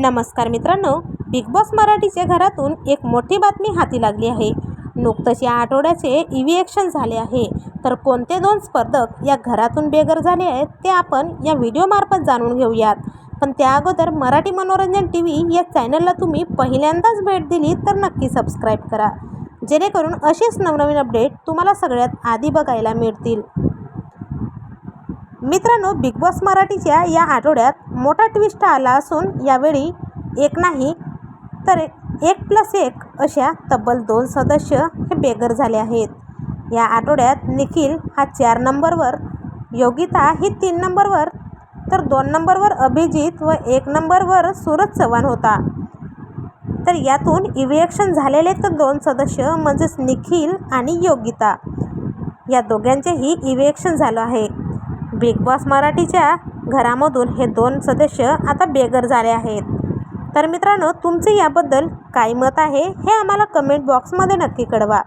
नमस्कार मित्रांनो big boss मराठीच्या घरातून एक मोठी बातमी हाती लागली आहे. नुकतंच या आठवड्याचे इव्हिएक्शन झाले आहे. तर कोणते दोन स्पर्धक या घरातून बेघर झाले आहेत ते आपण या व्हिडिओमार्फत जाणून घेऊयात. पण त्या अगोदर मराठी मनोरंजन टी व्ही या चॅनलला तुम्ही पहिल्यांदाच भेट दिली तर नक्की सबस्क्राईब करा. जेणेकरून असेच नवनवीन अपडेट तुम्हाला सगळ्यात आधी बघायला मिळतील. मित्रांनो बिग बॉस मराठीच्या या आठवड्यात मोठा ट्विस्ट आला असून यावेळी एक नाही तर एक प्लस एक अशा तब्बल दोन सदस्य हे बेघर झाले आहेत. या आठवड्यात निखिल हा चार नंबरवर योगिता ही तीन नंबरवर तर दोन नंबरवर अभिजित व एक नंबरवर सूरज चव्हाण होता. तर यातून इव्हिएक्शन झालेले तर दोन सदस्य म्हणजेच निखिल आणि योगिता. या दोघांचेही इव्हिएक्शन झालं आहे. बिग बॉस मराठीच्या घरामधून हे दोन सदस्य आता बेघर झाले आहेत. तर मित्रांनो तुमचे याबद्दल काय मत आहे हे आम्हाला कमेंट बॉक्समध्ये नक्की कळवा.